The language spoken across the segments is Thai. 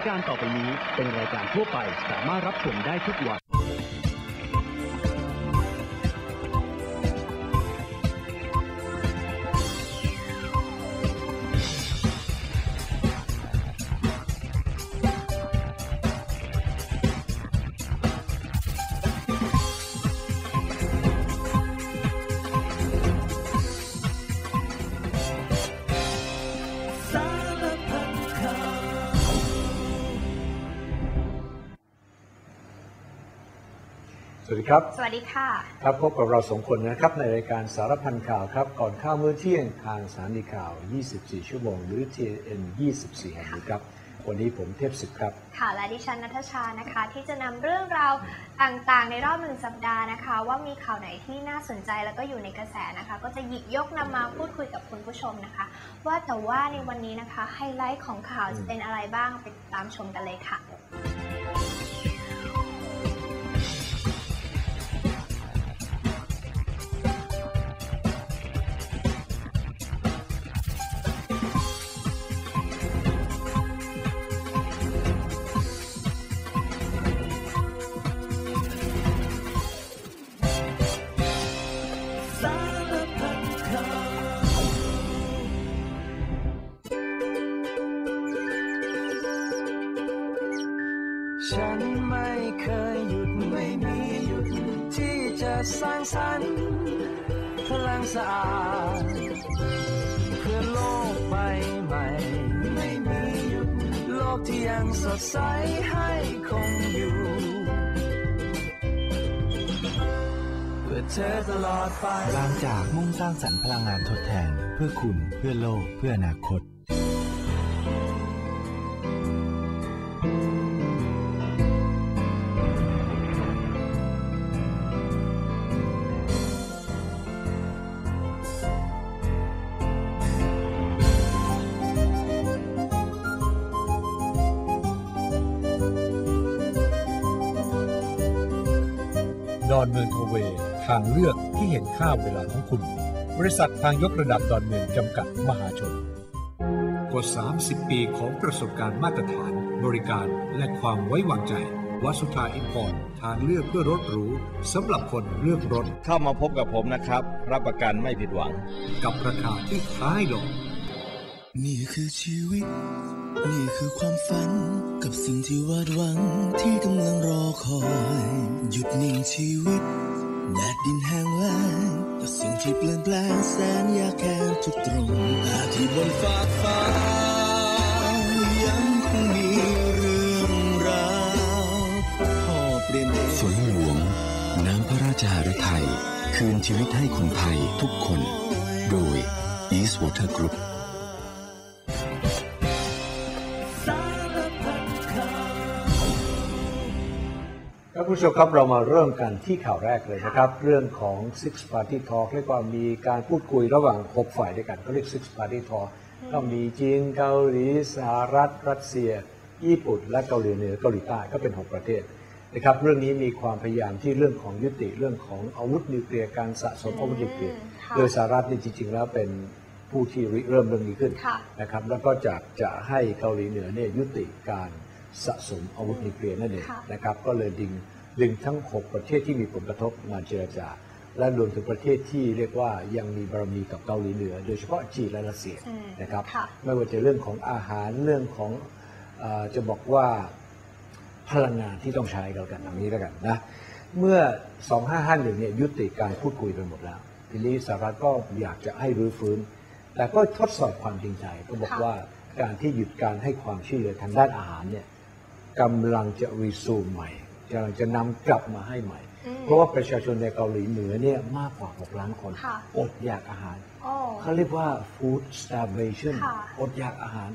ายการต่อไปนี้เป็นรายการทั่วไปสามารถรับชมได้ทุกวัน ครับ สวัสดีค่ะ ครับพบกับเราสองคนนะครับในรายการสารพันข่าวครับ ก่อนข้าวมื้อเที่ยงทางสถานีข่าว 24 ชั่วโมง หรือ TN 24แห่งนี้ครับวันนี้ผมเทพศึกครับ ค่ะ และดิฉันนัทชานะคะ ที่จะนำเรื่องราวต่างๆ ในรอบหนึ่งสัปดาห์นะคะ ว่ามีข่าวไหนที่น่าสนใจแล้วก็อยู่ในกระแสนะคะ ก็จะหยิบยกนำมาพูดคุยกับคุณผู้ชมนะคะ ว่าแต่ว่าในวันนี้นะคะไฮไลท์ของข่าวจะเป็นอะไรบ้างไปติดตามชมกันเลยค่ะ ฉันไม่เคยหยุดไม่มีหยุด ที่จะสร้างสรรค์พลังสะอาด เพื่อโลกใบใหม่ ไม่มีหยุด โลกที่ยังสดใสให้คงอยู่ เพื่อเธอตลอดไป บางจากมุ่งสร้างสรรค์พลังงานทดแทน เพื่อคุณเพื่อโลกเพื่ออนาคต ดอนเมืองโทเวย์ทางเลือกที่เห็นค่าเวลาของคุณ บริษัททางยกระดับดอนเมืองจำกัดมหาชน กว่า 30 ปีของประสบการณ์มาตรฐาน บริการและความไว้วางใจวัสุธาอินพอร์ตทางเลือกเพื่อรถหรูสำหรับคนเลือกรถ เข้ามาพบกับผมนะครับ รับประกันไม่ผิดหวัง กับราคาที่ท้ายลงนี่คือชีวิต นี่คือความฝันกับสิ่งที่วาดหวังที่กำลังรอคอย หยุดนิ่งชีวิตแดดดินแห้งแล้งแต่สิ่งที่เปลี่ยนแปลงแสนยากแค้นทุกตรงแต่ที่บนฟากฟ้า ยังคงมีเรื่องราวพ่อเปลี่ยนฝนหลวง น้ำพระราชหฤทัยคืนชีวิตให้คนไทยทุกคน โดย East Water Group ผู้ชมครับเรามาเริ่มกันที่ข่าวแรกเลยนะครับ เรื่องของ Six Party Talk เรียกว่ามีการพูดคุยระหว่าง 6 ฝ่ายด้วยกันเขาเรียก Six Party Talk ก็มีจีนเกาหลีสหรัฐ รัสเซีย ญี่ปุ่น และเกาหลีเหนือเกาหลีใต้ก็เป็น 6 ประเทศนะครับเรื่องนี้มีความพยายามที่เรื่องของยุติเรื่องของอาวุธนิวเคลียร์การสะสมอาวุธนิวเคลียร์ค่ะโดยสหรัฐนี่จริง ๆ แล้วเป็นผู้ที่ริเริ่มเรื่องนี้ขึ้นค่ะนะครับแล้วก็จะจะให้เกาหลีเหนือเนี่ยยุติการสะสมอาวุธนิวเคลียร์นั่นเองค่ะนะครับก็เลยดึง ดึงทั้ง 6 ประเทศที่มีผลกระทบมาเจรจา และรวมถึงประเทศที่เรียกว่ายังมีบารมีกับเกาหลีเหนือ โดยเฉพาะจีนและรัสเซียอืมนะครับค่ะไม่ว่าจะเรื่องของอาหารเรื่องของเออจะบอกว่าพลังงานที่ต้องใช้กันกันอย่างนี้แล้วกันนะเมื่อ 2551เนี่ยยุติการพูดคุยไปหมดแล้ว ทีนี้สหรัฐก็อยากจะให้รื้อฟื้น แต่ก็ทดสอบความจริงใจก็บอกค่ะว่าการที่หยุดการให้ความช่วยเหลือทางด้านอาหารเนี่ยกำลังจะรีซูมใหม่ กำลังจะนำกลับมาให้ใหม่อืมเพราะว่าประชาชนในเกาหลีเหนือเนี่ยมากกว่า 6 ล้านคนค่ะอดอยากอาหารโอ้เขาเรียกว่า food starvation ค่ะอดอยากอาหาร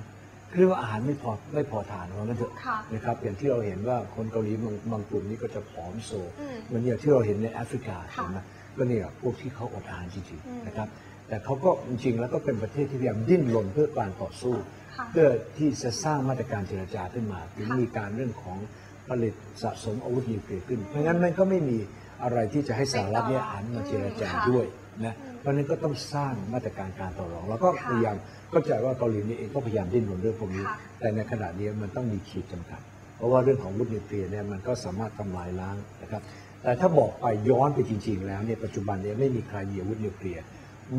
เรียกว่าอาหารไม่พอไม่พอทานว่างั้นเถอะค่ะนะครับอย่างที่เราเห็นว่าคนเกาหลีบางบางกลุ่มนี่ก็จะผอมโซอืมเหมือนอย่างที่เราเห็นในแอฟริกาค่ะ เห็นไหมก็เนี่ยพวกที่เขาอดอาหารจริงอืมๆนะครับแต่เขาก็จริงๆแล้วก็เป็นประเทศที่พยายามดิ้นรนเพื่อการต่อสู้ ค่ะ เพื่อที่จะสร้างมาตรการเจรจาขึ้นมาถึงค่ะมีการเรื่องของ ผลิตสะสมอาวุธนิวเคลียร์ขึ้น เพราะงั้นมันก็ไม่มีอะไรที่จะให้สหรัฐเนี่ยหันมาเจรจาค่ะด้วยนะเพราะฉะนั้นก็ต้องสร้างมาตรการการต่อรอง แล้วก็พยายามเข้าใจว่าเกาหลีนี่เองก็พยายามดิ้นรนเรื่องพวกนี้ค่ะแต่ในขณะนี้มันต้องมีขีดจำกัด เพราะว่าเรื่องของอาวุธนิวเคลียร์เนี่ยมันก็สามารถทำลายล้างนะครับ แต่ถ้าบอกไปย้อนไปจริง ๆ แล้วเนี่ยปัจจุบันเนี้ไม่มีใครมีอาวุธนิวเคลียร์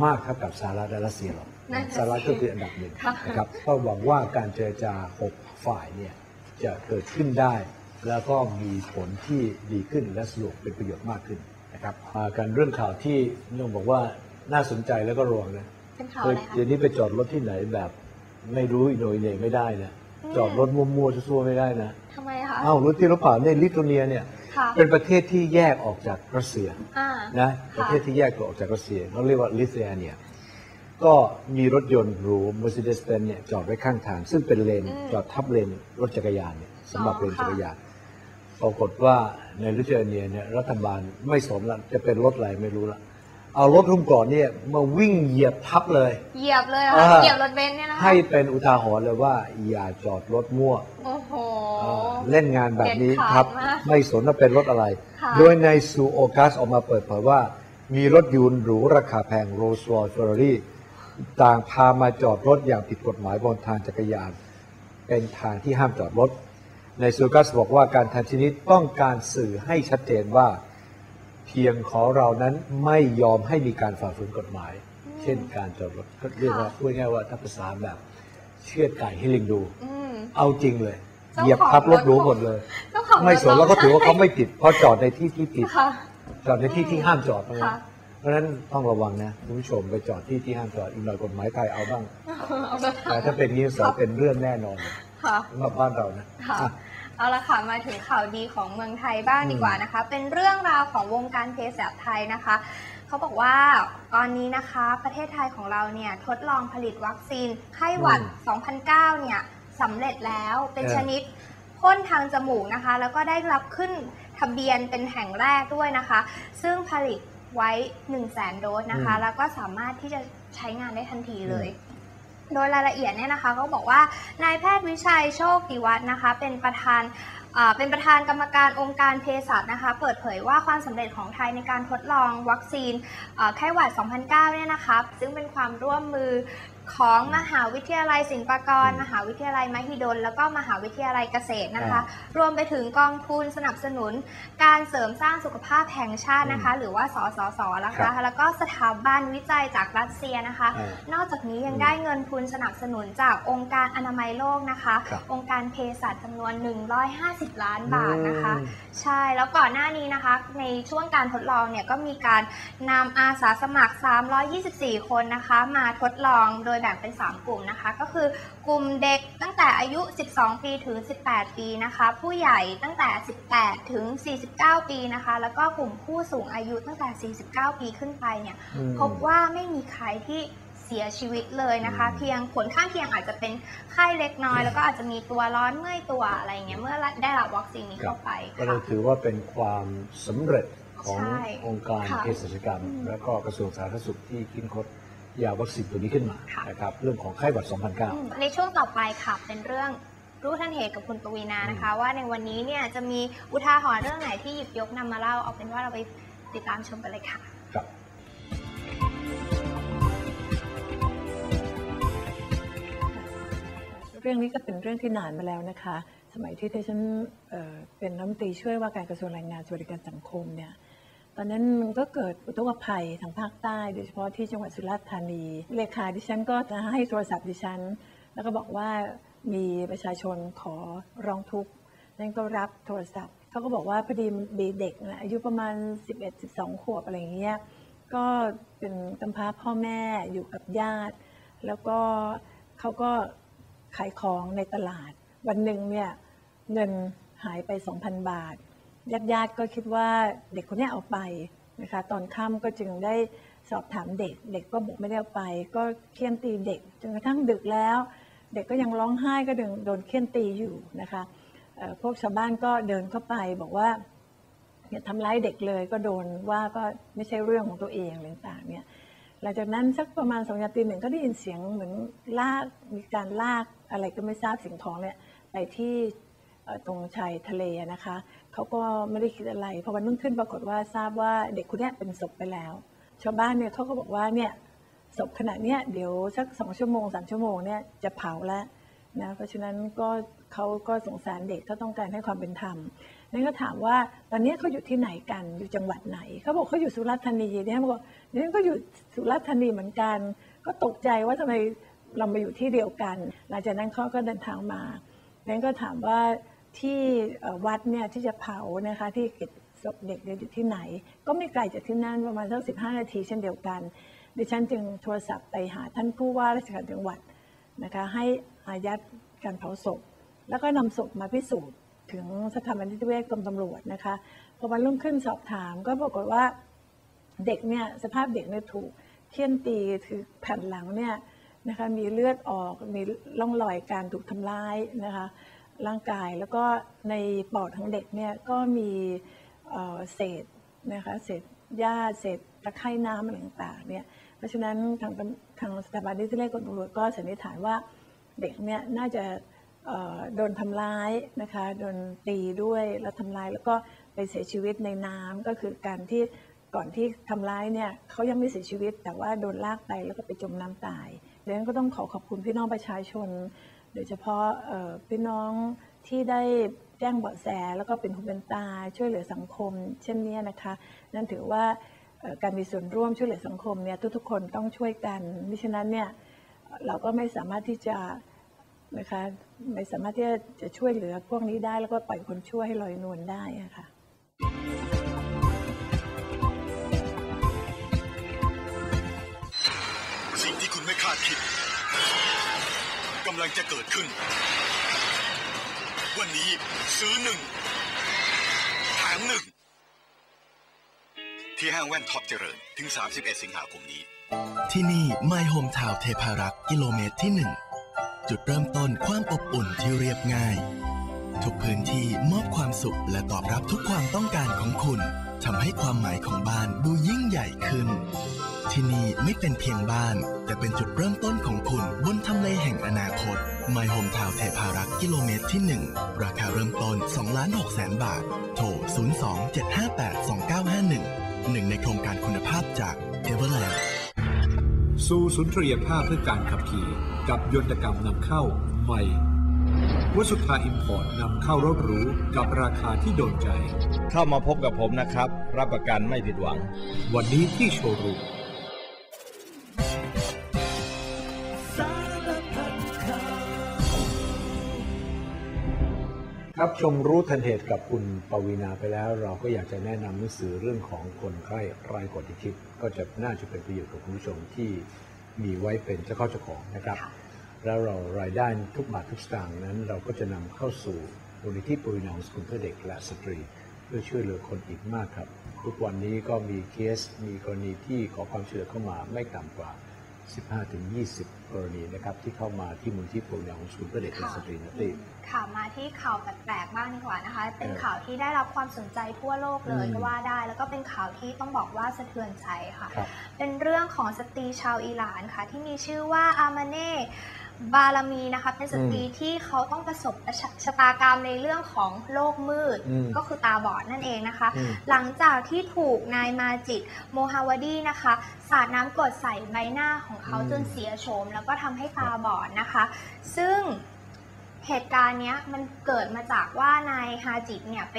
มากเท่ากับสหรัฐและรัสเซียหรอกนั่นน่ะสิสหรัฐก็คืออันดับหนึ่งค่ะนะครับก็หวังว่าการเจรจาหกฝ่ายเนี่ยจะเกิดขึ้นได้ แล้วก็มีผลที่ดีขึ้นและสะดวกเป็นประโยชน์มากขึ้นนะครับมากันเรื่องข่าวที่ต้องบอกว่าน่าสนใจแล้วก็ระวังนะเป็นข่าวเคอะยไรคะเดี๋ยวนี้ไปจอดรถที่ไหนแบบไม่รู้อิโหนยเหน่ไม่ได้นะอืมจอดรถมั่วๆซั่วๆไม่ได้นะทำไมคะอ้าวรถที่รถเปล่าเนี่ยลิทัวเนียเนี่ยค่ะเป็นประเทศที่แยกออกจากรัสเซียอ่านะปค่ะระเทศที่แยกตัวออกจากรัสเซียเขาเรียกว่าลิทัวเนียก็มีรถยนต์หรู Mercedes-Benz เนี่ยจอดไว้ข้างทาง ซึ่งเป็นเลนอืมจอดทับเลนรถจักรยานเนี่ยสำหรับอ๋อเลนค่ะจักรยาน ปรากฏว่าในลิทัวเนียเนี่ยรัฐบาลไม่สนละจะเป็นรถอะไรไม่รู้ละเอารถหุ้มก่อนเนี่ยมาวิ่งเหยียบทับเลย เหยียบเลยเหรออ่าคะเหยียบรถเบนซ์เนี่ยนะคะให้เป็นอุทาหรณ์เลยว่าอย่าจอดรถมั่วโอ้โห อ่าเล่นงานแบบนี้เด็ดขาดครับ มากไม่สนว่าเป็นรถอะไร ค่ะ โดยในซูโอกัสออกมาเปิดเผยว่า มีรถยนต์หรูราคาแพงโรลส์รอยเฟอร์รารี่ต่างพามาจอดรถอย่างผิดกฎหมายบนทางจักรยาน เป็นทางที่ห้ามจอดรถ ในซูโอกัสบอกว่าการทำชนิดต้องการสื่อให้ชัดเจนว่า เพียงขอเรานั้นไม่ยอมให้มีการฝ่าฝืนกฎหมาย เช่นการจอดรถก็เรียกว่าพูดง่ายๆว่าถ้าภาษาแบบเชือดไก่ให้ลิงดูอืมเอาจริงเลยเจ้าของเหยียบทับรถหรูหมดเลยเจ้าของรถไม่สนแล้วก็ถือว่าร้เขางไห้ไม่ผิดเพราะจอดในที่ที่ผิดค่ะจอดในที่ที่ห้ามจอดเพราะฉะนั้ค่ะนเพราะฉะนั้นต้องระวังนะคุณผู้ชมไปจอดที่ที่ห้ามจอดอีกหน่อยกฎหมายไทยเอาบ้างเอาไปแต่ถ้าเป็นนี้สายเป็นเรื่องแน่นอน ค่ะสำหรับบ้านเรานะค่ะ อะ เอาละค่ะมาถึงข่าวดีของเมืองไทยบ้างอืมดีกว่านะคะ เป็นเรื่องราวของวงการเภสัชไทยนะคะ เขาบอกว่าตอนนี้นะคะประเทศไทยของเราเนี่ยทดลองผลิตวัคซีนไข้หวัด 2009 เนี่ยสำเร็จแล้วเป็นเออ ชนิดพ่นทางจมูกนะคะ แล้วก็ได้รับขึ้นทะเบียนเป็นแห่งแรกด้วยนะคะ ซึ่งผลิตไว้ 1 0 0 0 0แสนโดสนะคะ แล้วก็สามารถที่จะใช้งานได้ทันทีเลย โดยรายละเอียดเนี่ยนะคะก็บอกว่านายแพทย์วิชัยโชคติวัฒน์นะคะ เป็นประธานเป็นประธานกรรมการองค์การเภสัชนะคะ เปิดเผยว่าความสำเร็จของไทยในการทดลองวัคซีนไข้หวัด 2009 เนี่ยนะคะ ซึ่งเป็นความร่วมมือ ของมหาวิทยาลัยศิลปากร มหาวิทยาลัยมหิดล แล้วก็มหาวิทยาลัยเกษตรนะคะ รวมไปถึงกองทุนสนับสนุน การเสริมสร้างสุขภาพแห่งชาตินะคะ หรือว่าสสสนะครัคะบแล้วก็สถาบันวิจัยจากรัสเซียนะคะอ่านอกจากนี้ยังได้เงินทุนสนับสนุนจากองค์การอนามัยโลกนะคะครับองค์การเภสัชจำนวน 150 ล้านบาทนะคะอืมใช่แล้วก่อนหน้านี้นะคะ ในช่วงการทดลองเนี่ยก็มีการนำอาสาสมัคร 324 คนนะคะ มาทดลองโดยแบ่งเป็น 3 กลุ่มนะคะ ก็คือกลุ่มเด็กตั้งแต่อายุ 12 ปีถึง 18 ปีนะคะ ผู้ใหญ่ตั้งแต่ 18 ถึง 49 ปีนะคะ แล้วก็กลุ่มผู้สูงอายุตั้งแต่ 49 ปีขึ้นไปเนี่ยอืมพบว่าไม่มีใครที่เสียชีวิตเลยนะคะอืมเพียงผลข้างเคียงอาจจะเป็นไข้เล็กน้อย แล้วก็อาจจะมีตัวร้อนเมื่อยตัวอะไรอย่างเงี้ยเมื่อได้รับวัคซีนนี้เข้าไปก็เลยค่ะถือว่าเป็นความสำเร็จของใช่องค์การค่ะเภสัชกรรม และก็กระทรวงสาธารณสุขที่คิดค้น ยาวัคซีนตัวนี้ขึ้นมาค่ะนะครับเรื่องของไข้หวัดอืมในช่วงต่อไปค่ะเป็นเรื่องรู้ทันเหตุกับคุณปวีนานะคะ ว่าในวันนี้เนี่ยจะมีอุทาหรณ์เรื่องไหนที่หยิบยกนำมาเล่าเอาเป็นว่าเราไปติดตามชมกันเลยค่ะ2009ครับเรื่องนี้ก็เป็นเรื่องที่นานมาแล้วนะคะ สมัยที่ดิฉันเอ่อเป็นรัฐมนตรีช่วยว่าการกระทรวงแรงงานสวัสดิการสังคมเนี่ย ตอนนั้นมันก็เกิดอุทกภัยทางภาคใต้ โดยเฉพาะที่จังหวัดสุราษฎร์ธานี เลขาดิฉันก็จะให้โทรศัพท์ดิฉัน แล้วก็บอกว่ามีประชาชนขอร้องทุกข์นั่นก็รับโทรศัพท์เขาก็บอกว่าพอดีมีเด็กนะอายุประมาณ 11-12 ขวบอะไรอย่างเงี้ยก็เป็นกำพร้าพ่อแม่อยู่กับญาติ แล้วก็เขาก็ขายของในตลาด วันหนึ่งเนี่ยเงินหายไป 2,000 บาท ญาติญาติๆก็คิดว่าเด็กคนนี้เอาไปนะคะตอนค่ำก็จึงได้สอบถามเด็ก เด็กก็บอกไม่ได้เอาไป ก็เคี่ยนตีเด็กจนกระทั่งดึกแล้ว เด็กก็ยังร้องไห้ก็โดนโดนเคี่ยนตีอยู่นะคะพวกชาวบ้านก็เดินเข้าไปบอกว่าอย่าทำร้ายเด็กเลยก็โดนว่าก็ไม่ใช่เรื่องของตัวเองอะไรต่างๆเนี่ยหลังจากนั้นสักประมาณสองนาทีหนึ่งก็ได้ยินเสียงเหมือนลากมีการลากอะไรก็ไม่ทราบสิ่งของเนี่ยไปที่ตรงชายทะเลนะคะ เขาก็ไม่ได้คิดอะไรพอวันรุ่งขึ้นปรากฏว่าทราบว่าเด็กคนเนี้ยเป็นศพไปแล้ว ชาวบ้านเนี่ยเขาก็บอกว่าเนี่ยศพขณะเนี้ยเดี๋ยวสักสองชั่วโมงสามชั่วโมงเนี่ยจะเผาแล้วนะเพราะฉะนั้นก็เขาก็สงสารเด็กเขาต้องการให้ความเป็นธรรมนั่นก็ถามว่าตอนนี้เขาอยู่ที่ไหนกันอยู่จังหวัดไหนเขาบอกเขาอยู่สุราษฎร์ธานีดิฉันบอกดิฉันก็อยู่สุราษฎร์ธานีเหมือนกัน ก็ตกใจว่าทำไมเรามาอยู่ที่เดียวกัน หลังจากนั้นเขาก็เดินทางมานั้นก็ถามว่า ที่วัดเนี่ยที่จะเผานะคะที่เก็บศพเด็กอยู่ที่ไหน ก็ไม่ไกลจากที่นั่นประมาณสักสิบห้านาทีเช่นเดียวกัน ดิฉันจึงโทรศัพท์ไปหาท่านผู้ว่าราชการจังหวัดนะคะให้อายัดการเผาศพ แล้วก็นำศพมาพิสูจน์ถึงสถาบันนิติเวชกรมตำรวจนะคะพอวันรุ่งขึ้นสอบถาม ก็ปรากฏว่าเด็กเนี่ยสภาพเด็กเนี่ยถูกเคี่ยนตีคือแผ่นหลังเนี่ยนะคะมีเลือดออกมีร่องรอยการถูกทำร้ายนะคะ ร่างกาย แล้วก็ในปอดของเด็กเนี่ยก็มีเศษนะคะเศษหญ้าเศษตะไคร่น้ำอะไรต่างๆเนี่ยเพราะฉะนั้นทางทางสถาบันนิติเวชกรมตำรวจก็สันนิษฐานว่าเด็กเนี่ยน่าจะโดนทำร้ายนะคะโดนตีด้วยแล้วทำร้ายแล้วก็ไปเสียชีวิตในน้ำก็คือการที่ก่อนที่ทำร้ายเนี่ยเขายังไม่เสียชีวิต แต่ว่าโดนลากไปแล้วก็ไปจมน้ำตายดังนั้นก็ต้องขอขอบคุณพี่น้องประชาชน โดยเฉพาะพี่น้องที่ได้แจ้งเบาะแส แล้วก็เป็นหูเป็นตาช่วยเหลือสังคม เช่นนี้นะคะ นั่นถือว่าการมีส่วนร่วมช่วยเหลือสังคมเนี่ยทุกๆคนต้องช่วยกันมิฉะนั้นเนี่ยเราก็ไม่สามารถที่จะนะคะไม่สามารถที่จะช่วยเหลือพวกนี้ได้ แล้วก็ปล่อยคนช่วยให้ลอยนวลได้ะค่ะำลังจะเกิดขึ้น วันนี้ซื้อหนึ่งแถมหนึ่งที่ห้างแว่นท็อปเจริญถึง 31 สิงหาคมนี้ ที่นี่ My Home Town เทพารักษ์กิโลเมตรที่หนึ่งจุดเริ่มต้นความอบอุ่นที่เรียบง่าย ทุกพื้นที่มอบความสุขและตอบรับทุกความต้องการของคุณทำให้ความหมายของบ้านดูยิ่งใหญ่ขึ้น ที่นี่ไม่เป็นเพียงบ้าน แต่เป็นจุดเริ่มต้นของคุณบนทำเลแห่งอนาคต My Home Town เทพารักษ์กิโลเมตรที่ 1 ราคาเริ่มต้น2ล้าน6แสนบาท โทร 02-758-2951 หนึ่งในโครงการคุณภาพจาก Everland สู่สุนทรียภาพเพื่อการขับขี่กับยนตกรรมนำเข้าใหม่วัสุธาอิมพอร์ตนำเข้ารถหรูกับราคาที่โดนใจ เข้ามาพบกับผมนะครับ รับประกันไม่ผิดหวัง วันนี้ที่โชว์รูม ครับชมรู้ทันเหตุกับคุณปวีนาไปแล้ว เราก็อยากจะแนะนำหนังสือเรื่องของคนไข้ไร้กฎที่คิด ก็จะน่าจะเป็นประโยชน์กับคุณผู้ชมที่มีไว้เป็นเจ้าเข้าเจ้าของนะครับ แล้วเรารายได้ทุกบาททุกสตางค์นั้น เราก็จะนำเข้าสู่มูลนิธิปวีนาของสกุลเพื่อเด็กและสตรี เพื่อช่วยเหลือคนอีกมากครับ ทุกวันนี้ก็มีเคสมีกรณีที่ขอความช่วยเหลือเข้ามาไม่ต่ำกว่า 15-20 กรณีนะครับที่เข้ามาที่มูลที่ปวีนาของสกุลเพื่อเด็กและสตรีนะตีข่าวมาที่ข่าวแปลกๆบ้างดีกว่านะคะ เป็นเออข่าวที่ได้รับความสนใจทั่วโลกเลยอืมก็ว่าได้ แล้วก็เป็นข่าวที่ต้องบอกว่าสะเทือนใจค่ะครับเป็นเรื่องของสตรีชาวอิหร่านค่ะที่มีชื่อว่าอามาเน่ บารามีนะคะเป็นสตรีที่เขาต้องประสบชะชะตากรรมในเรื่องของโลกมืดอืมก็คือตาบอดนั่นเองนะคะ อืม หลังจากที่ถูกนายมาจิตโมฮาวดีนะคะ สาดน้ำกรดใส่ใบหน้าของเขาอืม จนเสียโฉมแล้วก็ทำให้ตาบอดนะคะ ซึ่งเหตุการณ์เนี้ยมันเกิดมาจากว่านายฮาจิตเนี่ยไป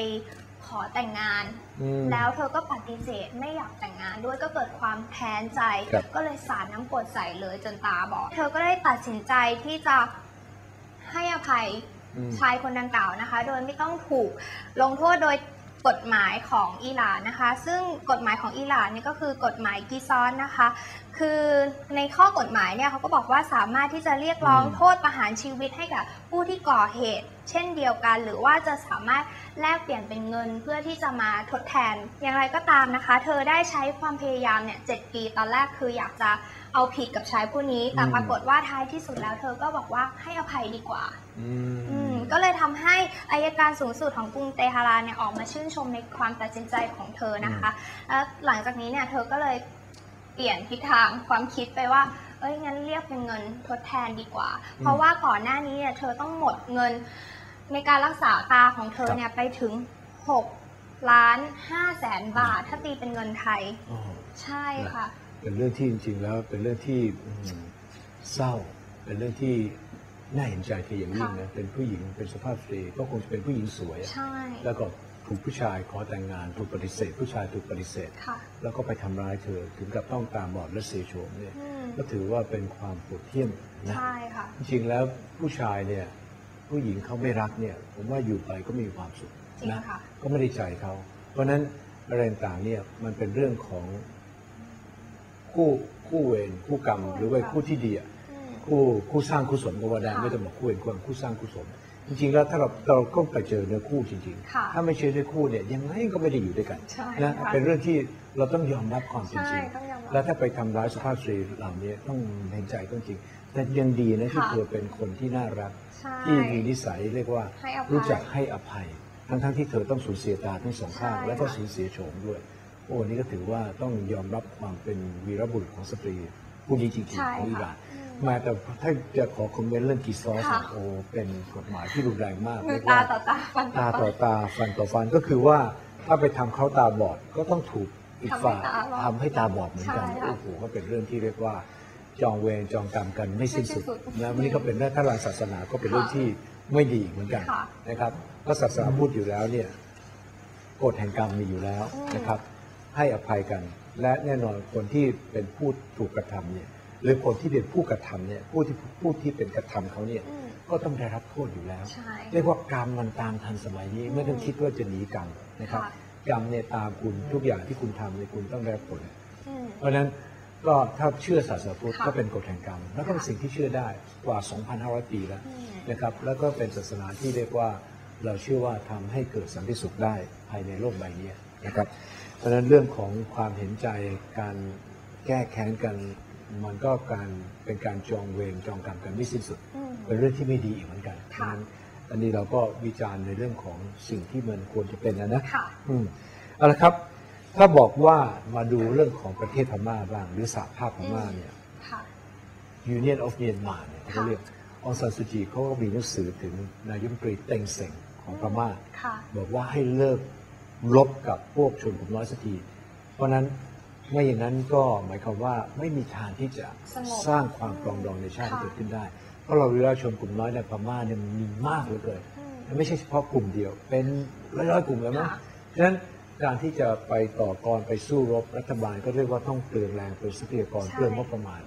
ขอแต่งงาน อืม แล้วเธอก็ปฏิเสธไม่อยากแต่งงานด้วยก็เกิดความแค้นใจ ครับ ก็เลยสาดน้ำกรดใส่เลยจนตาบอดเธอก็ได้ตัดสินใจที่จะให้อภัย อืม ชายคนดังกล่าวนะคะ โดยไม่ต้องถูกลงโทษโดยกฎหมายของอิหร่านนะคะ ซึ่งกฎหมายของอิหร่านเนี่ยก็คือกฎหมายกิซอนนะคะ คือในข้อกฎหมายเนี่ยเขาก็บอกว่าสามารถที่จะเรียกร้องอืมโทษประหารชีวิตให้กับผู้ที่ก่อเหตุ เช่นเดียวกัน หรือว่าจะสามารถแลกเปลี่ยนเป็นเงินเพื่อที่จะมาทดแทน อย่างไรก็ตามนะคะ เธอได้ใช้ความพยายามเนี่ยเจ็ดปีตอนแรกคืออยากจะเอาผิดกับชายผู้นี้ แต่อืมปรากฏว่าท้ายที่สุดแล้วเธอก็บอกว่าให้อภัยดีกว่าอืมอืมก็เลยทำให้อายการสูงสุดของกรุงเตหะรานเนี่ยออกมาชื่นชมในความตัดสินใจของเธอนะคะแล้วหลังจากนี้เนี่ยเธอก็เลย เปลี่ยนทิศทางความคิดไปว่า เอ้ยงั้นเรียกเป็นเงินทดแทนดีกว่า เพราะว่าก่อนหน้านี้เนี่ยเธอต้องหมดเงินในการรักษาตาของเธอเนี่ยไปถึง 6 ล้านห้าแสนบาท ถ้าตีเป็นเงินไทยอ๋อใช่ค่ะ เป็นเรื่องที่จริงๆ แล้วเป็นเรื่องที่อืมเศร้า เป็นเรื่องที่น่าเห็นใจเธออย่างยิ่งนะ เป็นผู้หญิงเป็นสุภาพสตรีก็คงจะเป็นผู้หญิงสวยใช่แล้วก็ ถูกผู้ชายขอแต่งงานถูกปฏิเสธ ผู้ชายถูกปฏิเสธค่ะแล้วก็ไปทำร้ายเธอถึงกับต้องตาบอดและเสียโฉมเนี่ยอืมก็ถือว่าเป็นความโหดเหี้ยมนะใช่ค่ะจริงๆแล้วผู้ชายเนี่ยผู้หญิงเขาไม่รักเนี่ย ผมว่าอยู่ไปก็มีความสุขจริงนะค่ะก็ไม่ได้ใจเขา เพราะฉะนั้นอะไรต่างๆเนี่ยมันเป็นเรื่องของคู่คู่เวรคู่กรรม หรือว่าคู่ที่ดีอะอืมคู่คู่สร้างกุศลก็ว่าได้ค่ะไม่ต้องบอกคู่เวรคู่กรรมคู่สร้างกุศล จริงๆแล้วถ้าเราเราก็ไปเจอเนื้อคู่จริงค่ะๆ ถ้าไม่เจอเนื้อคู่เนี่ยยังไงก็ไม่ได้อยู่ด้วยกันใช่นะค่ะเป็นเรื่องที่เราต้องยอมรับความเป็นจริง ใช่ต้องยอมรับแล้วถ้าไปทำร้ายสุภาพสตรีเหล่านี้ต้องเห็นใจก็จริง แต่ยังดีนะที่ค่ะ เธอเป็นคนที่น่ารัก ใช่ ที่มีนิสัยเรียกว่าให้อภัยรู้จักให้อภัย ทั้งๆที่เธอต้องสูญเสียตาทั้งสองข้าง ใช่แล้วก็ค่ะ สูญเสียโฉมด้วย โอ้นี่ก็ถือว่าต้องยอมรับความเป็นวีรบุรุษของสตรีผู้นี้จริงใช่ๆของอิหค่ะร่านแมาแต่ถ้าจะขอคอมเมนต์เรื่องกีซอสค่ะ โอ้เป็นกฎหมายที่รุนแรงมากมือเรียกตาว่าต่อตาฟันต่ตาอต่อฟัน ตาฟันต่อฟันก็คือว่าถ้าไปทำเขาตาบอดก็ต้องถูกอีกฝ่ายทำให้ตาบอดทำให้ตาบอดเหมือนกันใช่ค่ะโอ้โหก็เป็นเรื่องที่เรียกว่าจองเวรจองกรรมกันไม่สิ้นสุดไม่สิ้นสุดนะวันนี้ก็เป็นเรื่องถ้าทางศาสนาก็เป็นเรื่องค่ะที่ไม่ดีเหมือนกันค่ะนะครับเพราะศาสนาพูดอยู่แล้วเนี่ยกฎแห่งกรรมมีอยู่แล้วอืม นะครับ ให้อภัยกัน และแน่นอนคนที่เป็นผู้ถูกกระทำเนี่ย หรือคนที่เป็นผู้กระทำเนี่ยผู้ที่ผู้ที่เป็นกระทำเขาเนี่ยอืมก็ต้องได้รับโทษอยู่แล้วใช่เรียกว่ากรรมมันตามทันสมัยนี้ไม่ต้องคิดว่าจะหนีกรรมนะครับค่ะกรรมเนี่ยตามคุณทุกอย่างที่คุณทำเนี่ยคุณต้องได้รับผลอืมเพราะฉะนั้นก็ถ้าเชื่อศาสนาพุทธค่ะก็เป็นกฎแห่งกรรม แล้วก็เป็นสิ่งที่เชื่อได้กว่า 2,500 ปีแล้วอืมนะครับแล้วก็เป็นศาสนาที่เรียกว่าเราเชื่อว่าทำให้เกิดสันติสุขได้ภายในโลกใบนี้นะครับ เพราะฉะนั้นเรื่องของความเห็นใจการแก้แค้นกัน มันก็การเป็นการจองเวรจองกรรมกันไม่สิ้นสุด อืม เป็นเรื่องที่ไม่ดีอีกเหมือนกันเพราะค่ะฉะนั้นอันนี้เราก็วิจารณ์ในเรื่องของสิ่งที่มันควรจะเป็นนะนะ ค่ะ อืมเอาละครับ ถ้าบอกว่ามาดูเรื่องของประเทศพม่าบ้าง หรือสหภาพพม่าเนี่ย ค่ะ Union of Myanmar เนี่ยเขาเรียกองซานซูจีเขาก็มีหนังสือถึงนายกรัฐมนตรีเต็งเซ็งของพม่า ค่ะ บอกว่าให้เลิกลบกับพวกชนกลุ่มน้อยสักที เพราะฉะนั้น ไม่อย่างนั้นก็หมายความว่าไม่มีทางที่จะสงบสร้างความปรองดองในชาติให้ค่ะ เกิดขึ้นได้ เพราะเรารู้ว่าชนกลุ่มน้อยในพม่าเนี่ยมันมีมากเหลือเกิน อืม ไม่ใช่เฉพาะกลุ่มเดียว เป็นร้อยๆกลุ่มแล้วมั้งค่ะ ฉะนั้นการที่จะไปต่อกรไปสู้รบรัฐบาลก็เรียกว่าต้องเปลืองแรงเปลืองทรัพยากรใช่เปลืองงบประมาณ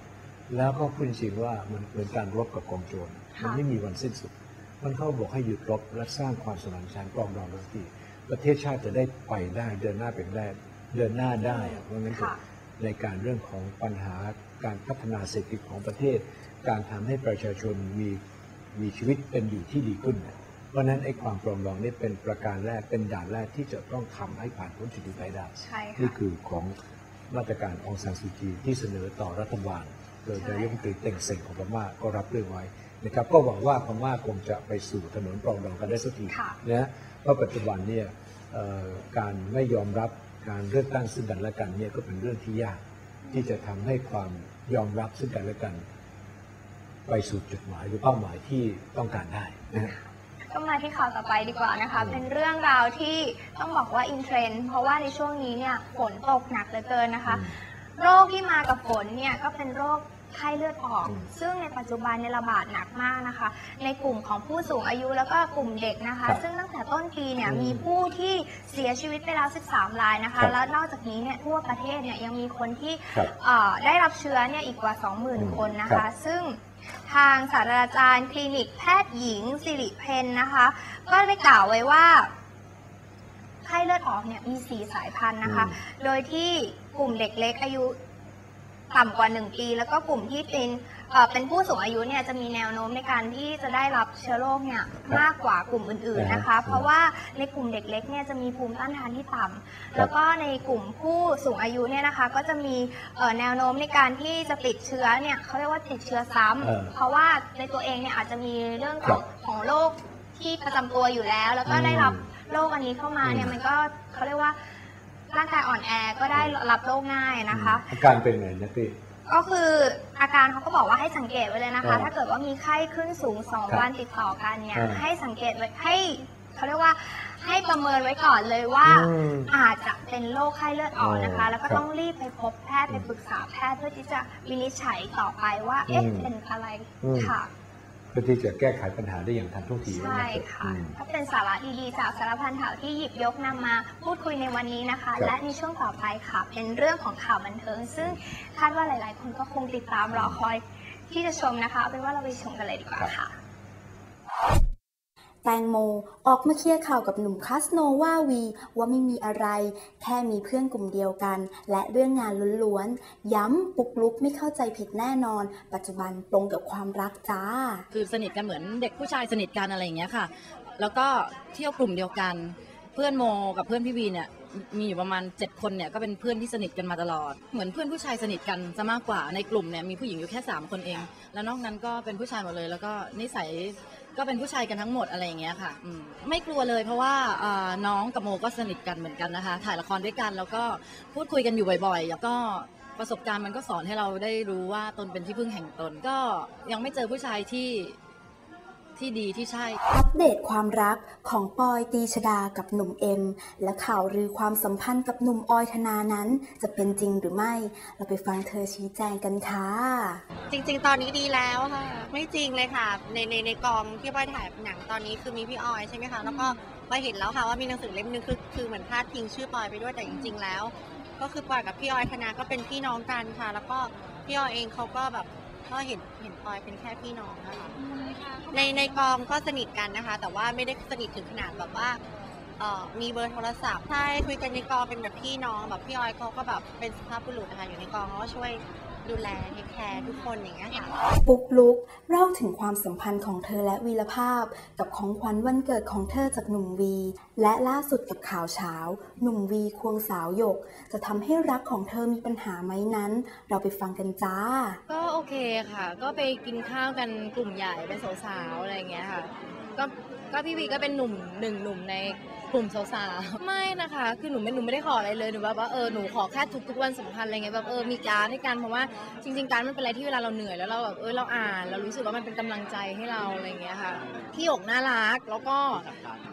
แล้วก็พูดจริงๆว่ามันเป็นการรบกับกองโจรค่ะ มันไม่มีวันสิ้นสุด มันเขาบอกให้หยุดรบและสร้างความสมานฉันท์ปรองดองทันทีประเทศชาติจะได้ไปได้เดินหน้าเป็นได้ เดินหน้าได้อะเพราะงั้นเถอะค่ะในการเรื่องของปัญหาการพัฒนาเศรษฐกิจของประเทศ การทำให้ประชาชนมีมีชีวิตเป็นอยู่ที่ดีขึ้นเนี่ยเพราะฉะนั้นไอ้ความปรองดองนี่เป็นประการแรกเป็นด่านแรกที่จะต้องทำให้ผ่านพ้นจุดนี้ไปได้ใช่นี่ค่ะคือของมาตรการองซานซูจีที่เสนอต่อรัฐบาลโดยใช่นายกรัฐมนตรีเต็งเซ็งของพม่าก็รับเรื่องไว้นะครับก็หวังว่าพม่าคงจะไปสู่ถนนปรองดองกันได้สักทีค่ะนะเพราะปัจจุบันเนี่ยเอ่อการไม่ยอมรับ การเลือกตั้งซึ่งกันและกันเนี่ยก็เป็นเรื่องที่ยากที่จะทำให้ความยอมรับซึ่งกันและกัน ไปสู่จุดหมายหรือเป้าหมายที่ต้องการได้นะฮะก็มาที่ข่าวต่อไปดีกว่านะคะ เป็นเรื่องราวที่ต้องบอกว่าอินเทรนด์เพราะว่าในช่วงนี้เนี่ยฝนตกหนักเหลือเกินนะคะ โรคที่มากับฝนเนี่ยก็เป็นโรค ไข้เลือดออกอืมซึ่งในปัจจุบันเนี่ยระบาดหนักมากนะคะ ในกลุ่มของผู้สูงอายุแล้วก็กลุ่มเด็กนะคะ ครับซึ่งตั้งแต่ต้นปีเนี่ยอืมมีผู้ที่เสียชีวิตไปแล้ว 13 รายนะครัคะ บแล้วนอกจากนี้เนี่ยทั่วประเทศเนี่ยยังมีคนที่ครับเอ่อได้รับเชื้อเนี่ยอีกกว่า อืม20,000 คนนะครัคะ บ ซึ่งทางศาสตราจารย์คลินิกแพทย์หญิงสิริเพนนะคะ ก็ได้กล่าวไว้ว่า ไข้เลือดออกเนี่ยมี 4 สายพันธุ์นะคะอืมโดยที่กลุ่มเด็กเล็กอายุ ต่ำกว่า 1 ปี แล้วก็กลุ่มที่เป็นเอ่อเป็นผู้สูงอายุเนี่ยจะมีแนวโน้มในการที่จะได้รับเชื้อโรคเนี่ยมากกว่ากลุ่มอื่นๆนะคะครับเพราะว่าในกลุ่มเด็กเล็กเนี่ยจะมีภูมิต้านทานที่ต่ำแล้วก็ในกลุ่มผู้สูงอายุเนี่ยนะคะก็จะมีเอ่อแนวโน้มในการที่จะติดเชื้อเนี่ยเขาเรียกว่าติดเชื้อซ้ำเออเพราะว่าในตัวเองเนี่ยอาจจะมีเรื่องขครัองบของโรคที่ประจำตัวอยู่แล้ว แล้วก็อืมได้รับโรคอันนี้เข้ามาเนี่ยอืมมันก็เขาเรียกว่า ร่างกายอ่อนแอก็ได้รับโรคง่ายนะคะ อาการเป็นไงนะพี่ ก็คืออาการเขาก็บอกว่าให้สังเกตไว้เลยนะคะ อ่าถ้าเกิดว่ามีไข้ขึ้นสูงครับ2วันติดต่อกันเนี่ยอ่า ให้สังเกตไว้ให้เขาเรียกว่าให้ประเมินไว้ก่อนเลยว่า อืม อาจจะเป็นโรคไข้เลือดออกนะคะ อ๋อแล้วก็ครับต้องรีบไปพบแพทย์ไปปรึกษาแพทย์เพื่อที่จะวินิจฉัยต่อไปว่า เอ๊ะ อืมเป็นอะไรอืม ค่ะ เพื่อที่จะแก้ไขปัญหาได้อย่างทันท่วงทีว่าใช่งั้นเถอะค่ะอืมก็เป็นสาระดีๆจากสารพันข่าวที่หยิบยกนำมาพูดคุยในวันนี้นะคะครับและในช่วงต่อไปค่ะ เป็นเรื่องของข่าวบันเทิง ซึ่งคาดว่าหลาย ๆ คนก็คงติดตามรอคอยที่จะชมนะคะเอาเป็นว่าเราไปชมกันเลยดีกว่าค่ะ แตงโม ออกมาเคลียร์ข่าวกับหนุ่มคาสโนวาวี ว่าไม่มีอะไร แค่มีเพื่อนกลุ่มเดียวกัน และเรื่องงานล้วนๆ ย้ำปุกลุกไม่เข้าใจผิดแน่นอน ปัจจุบันตรงกับความรักจ้า คือสนิทกันเหมือนเด็กผู้ชายสนิทกันอะไรอย่างเงี้ยค่ะ แล้วก็เที่ยวกลุ่มเดียวกัน เพื่อนโมกับเพื่อนพี่วีเนี่ยมีอยู่ประมาณ 7 คนเนี่ยก็เป็นเพื่อนที่สนิทกันมาตลอด เหมือนเพื่อนผู้ชายสนิทกันซะมากกว่าในกลุ่มเนี่ยมีผู้หญิงอยู่แค่ 3 คนเอง แล้วนอกนั้นก็เป็นผู้ชายหมดเลย แล้วก็นิสัย ก็เป็นผู้ชายกันทั้งหมดอะไรอย่างเงี้ยค่ะอืมไม่กลัวเลยเพราะว่าเอ่อน้องกับโมก็สนิทกันเหมือนกันนะคะ ถ่ายละครด้วยกันแล้วก็พูดคุยกันอยู่บ่อยๆ แล้วก็ประสบการณ์มันก็สอนให้เราได้รู้ว่าตนเป็นที่พึ่งแห่งตน ก็ยังไม่เจอผู้ชายที่ ที่ดีที่ใช่ อัปเดตความรักของปอยตีชดากับหนุ่มเอ็ม และข่าวลือความสัมพันธ์กับหนุ่มออยธนานั้น จะเป็นจริงหรือไม่ เราไปฟังเธอชี้แจงกันค่ะ จริง ๆ ตอนนี้ดีแล้วค่ะ ไม่จริงเลยค่ะ ในในในกองที่ปอยถ่ายหนังตอนนี้คือมีพี่ออยใช่ไหมคะ แล้วก็ปอยเห็นแล้วค่ะว่ามีหนังสือเล่มหนึงคือคือเหมือนพาดพิงชื่อปอยไปด้วยแต่จริง ๆ แล้ว ก็คือปอยกับพี่ออยธนาก็เป็นพี่น้องกันค่ะ แล้วก็พี่ออยเองเขาก็แบบ ก็เห็นเห็นปอยเป็นแค่พี่น้องนะคะในในกองก็สนิทกันนะคะ แต่ว่าไม่ได้สนิทถึงขนาดแบบว่าเอ่อมีเบอร์โทรศัพท์ใช่คุยกันในกองเป็นแบบพี่น้องแบบพี่ออยเขาก็แบบเป็นสุภาพบุรุษนะคะอยู่ในกองเขาก็ช่วย ดูแลเทคแคร์ทุกคนอย่างเงี้ยค่ะ ปุ๊กลุกเล่าถึงความสัมพันธ์ของเธอและวีรภาพ กับของขวัญวันเกิดของเธอจากหนุ่มวี และล่าสุดกับข่าวเช้า หนุ่มวีควงสาวหยก จะทำให้รักของเธอมีปัญหาไหมนั้น เราไปฟังกันจ้า ก็โอเคค่ะ ก็ไปกินข้าวกันกลุ่มใหญ่เป็นสาวๆอะไรอย่างเงี้ยค่ะ ก็ก็พี่วีก็เป็นหนุ่มหนึ่งหนุ่มใน กลุ่มสาวๆไม่นะคะ คือหนูไม่หนูไม่ได้ขออะไรเลยหนูแบบว่าเออหนูขอแค่ทุกๆวันสำคัญอะไรเงี้ยแบบเออมีการดให้กันเพราะว่าจริง ๆ การดมันเป็นอะไรที่เวลาเราเหนื่อยแล้วเราแบบเออเราอ่านเรารู้สึกว่ามันเป็นกำลังใจให้เราอะไรเงี้ยค่ะพี่หยกน่ารักแล้วก็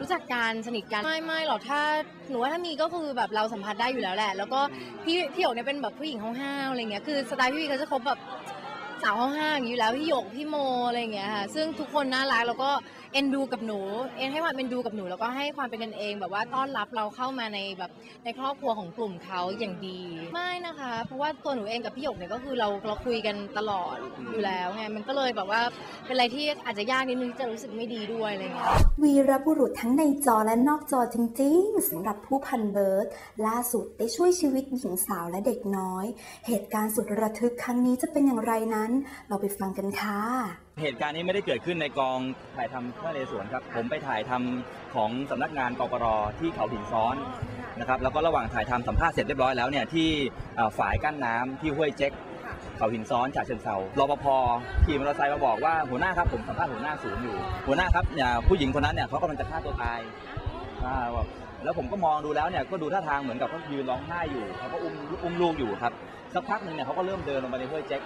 รู้จักกันสนิทกันไม่ไม่หรอกถ้าหนูว่าถ้ามีก็คือแบบเราสัมผัสได้อยู่แล้วแหละ แล้วก็พี่พี่หยกเนี่ยเป็นแบบผู้หญิงห้าวๆอะไรเงี้ยคือสไตล์พี่วีเขาจะคบแบบ สาวห้างๆอยู่แล้วพี่หยกพี่โมอะไรอย่างเงี้ยค่ะซึ่งทุกคนน่ารักแล้วก็เอ็นดูกับหนู เอ็นให้ความเอ็นดูกับหนูแล้วก็ให้ความเป็นกันเอง แบบว่าต้อนรับเราเข้ามาในแบบในครอบครัวของกลุ่มเขาอย่างดี ไม่นะคะ เพราะว่าตัวหนูเองกับพี่หยกเนี่ยก็คือเราเราคุยกันตลอดอยู่แล้วไงมันก็เลยแบบว่าเป็นอะไรที่อาจจะยากนิดนึงที่จะรู้สึกไม่ดีด้วยอะไรเงี้ยวีรบุรุษทั้งในจอและนอกจอจริงๆสำหรับผู้พันเบิร์ดล่าสุดได้ช่วยชีวิตหญิงสาวและเด็กน้อย เหตุการณ์สุดระทึกครั้งนี้จะเป็นอย่างไรนั้น เราไปฟังกันค่ะ เหตุการณ์นี้ไม่ได้เกิดขึ้นในกองถ่ายทำพระนเรศวรครับ ผมไปถ่ายทำของสำนักงานกปรที่เขาหินซ้อนนะครับแล้วก็ระหว่างถ่ายทำสัมภาษณ์เสร็จเรียบร้อยแล้วเนี่ยที่เอ่อฝายกั้นน้ำที่ห้วยเจ๊กเขาหินซ้อนฉะเชิงเซารปภขี่มอเตอร์ไซค์มาบอกว่าหัวหน้าครับผมสัมภาษณ์หัวหน้าศูนย์อยู่ หัวหน้าครับเนี่ยผู้หญิงคนนั้นเนี่ยเขากำลังจะฆ่าตัวตายอ่าแบบแล้วผมก็มองดูแล้วเนี่ยก็ดูท่าทางเหมือนกับเขายืนร้องไห้อยู่เขาก็อุ้มอุ้มลูกอยู่ครับสักพักหนึ่งเนี่ยเขาก็เริ่มเดินลงไปในห้วยเจ๊ก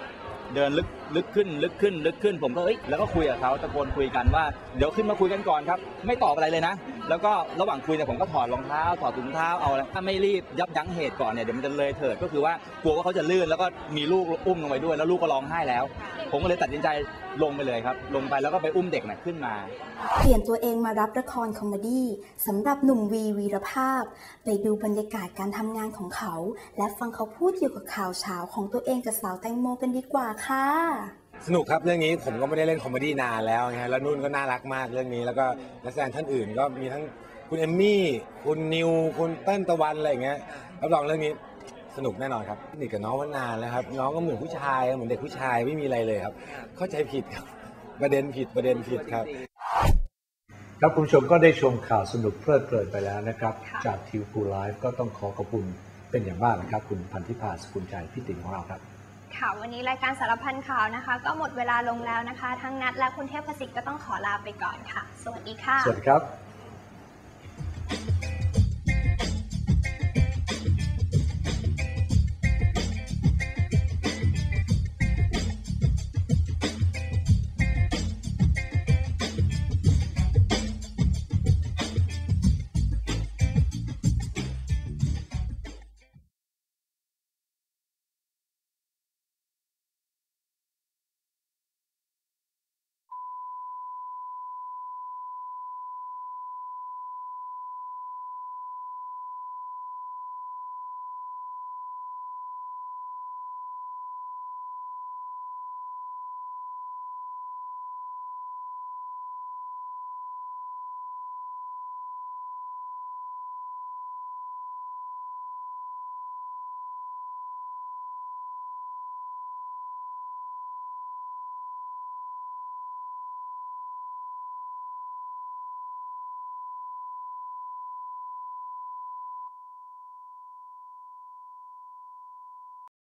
เดินลึกลึกขึ้นลึกขึ้นลึกขึ้น ผมก็เอ้ยแล้วก็คุยกับเขาตะโกนคุยกันว่าเดี๋ยวขึ้นมาคุยกันก่อนครับ ไม่ตอบอะไรเลยนะ แล้วก็ระหว่างคุยเนี่ยผมก็ถอดรองเท้าถอดถุงเท้าเอาอะไรถ้าไม่รีบยับยั้งเหตุก่อนเนี่ยเดี๋ยวมันจะเลยเถิดก็คือว่ากลัวว่าเขาจะลื่นแล้วก็มีลูกอุ้มลงไปด้วย แล้วลูกก็ร้องไห้แล้ว ผมก็เลยตัดสินใจลงไปเลยครับ ลงไปแล้วก็ไปอุ้มเด็กน่ะขึ้นมา เปลี่ยนตัวเองมารับละครคอมเมดี้สำหรับหนุ่มวีวีรภาพ ไปดูบรรยากาศการทำงานของเขา และฟังเขาพูดเกี่ยวกับข่าวเช้าของตัวเองกับสาวแตงโมกันดีกว่าค่ะ สนุกครับเรื่องนี้ผมก็ไม่ได้เล่นคอมเมดี้นานแล้วนะฮะแล้วนุ่นก็น่ารักมากเรื่องนี้ แล้วก็นักแสดงท่านอื่นก็มีทั้งคุณเอมมี่คุณนิวคุณเติ้ลตะวันอะไรอย่างเงี้ยรับรองเรื่องนี้สนุกแน่นอนครับสนิทกับน้องมานานแล้วครับน้องก็เหมือนผู้ชายเหมือนเด็กผู้ชายไม่มีอะไรเลยครับ เข้าใจผิดครับประเด็นผิดประเด็นผิดครับ ครับคุณผู้ชมก็ได้ชมข่าวสนุกเพลิดเพลินไปแล้วนะครับ จากทีวีพูไลฟ์ก็ต้องขอขอบคุณเป็นอย่างมากนะครับ คุณพันธิพาสกุลใจพี่ติ๋งของเราครับ ค่ะ วันนี้รายการสารพันข่าวนะคะ ก็หมดเวลาลงแล้วนะคะ ทั้งนัดและคุณเทพประสิทธิ์ก็ต้องขอลาไปก่อนค่ะ สวัสดีค่ะ สวัสดีครับ